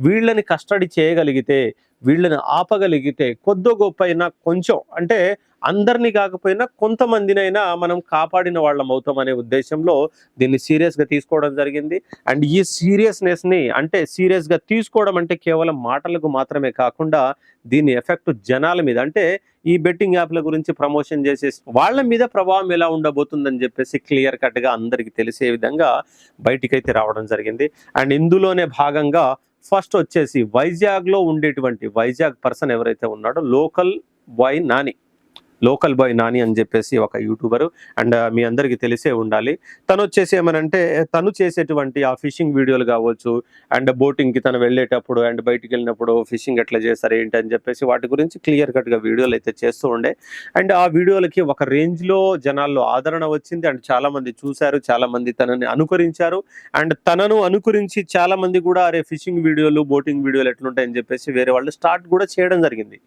వీళ్ళని కస్టడీ చేయగలిగితే వీళ్ళని ఆపగలిగితే కొద్దో గొప్ప అయినా కొంచెం అంటే అందరినీ కాకపోయినా కొంతమందినైనా మనం కాపాడిన వాళ్ళం అవుతాం అనే ఉద్దేశంలో దీన్ని సీరియస్గా తీసుకోవడం జరిగింది. అండ్ ఈ సీరియస్నెస్ని అంటే సీరియస్గా తీసుకోవడం అంటే కేవలం మాటలకు మాత్రమే కాకుండా దీని ఎఫెక్ట్ జనాల మీద అంటే ఈ బెట్టింగ్ యాప్ల గురించి ప్రమోషన్ చేసే వాళ్ళ మీద ప్రభావం ఎలా ఉండబోతుందని చెప్పేసి క్లియర్ కట్గా అందరికీ తెలిసే విధంగా బయటికైతే రావడం జరిగింది. అండ్ ఇందులోనే భాగంగా ఫస్ట్ వచ్చేసి వైజాగ్లో ఉండేటువంటి వైజాగ్ పర్సన్ ఎవరైతే ఉన్నాడో లోకల్ వై నాని. లోకల్ బాయ్ నాని అని చెప్పేసి ఒక యూట్యూబర్. అండ్ మీ అందరికీ తెలిసే ఉండాలి. తను వచ్చేసి ఏమనంటే తను చేసేటువంటి ఆ ఫిషింగ్ వీడియోలు కావచ్చు అండ్ బోటింగ్కి తను వెళ్ళేటప్పుడు అండ్ బయటికి వెళ్ళినప్పుడు ఫిషింగ్ ఎట్లా చేస్తారు ఏంటి అని చెప్పేసి వాటి గురించి క్లియర్ కట్గా వీడియోలు అయితే చేస్తూ ఉండే. అండ్ ఆ వీడియోలకి ఒక రేంజ్లో జనాల్లో ఆదరణ వచ్చింది. అండ్ చాలా మంది చూశారు చాలా మంది తనని అనుకరించారు. అండ్ తనను అనుకరించి చాలా మంది కూడా అరే ఫిషింగ్ వీడియోలు బోటింగ్ వీడియోలు ఎట్లుంటాయని చెప్పేసి వేరే వాళ్ళు స్టార్ట్ కూడా చేయడం జరిగింది.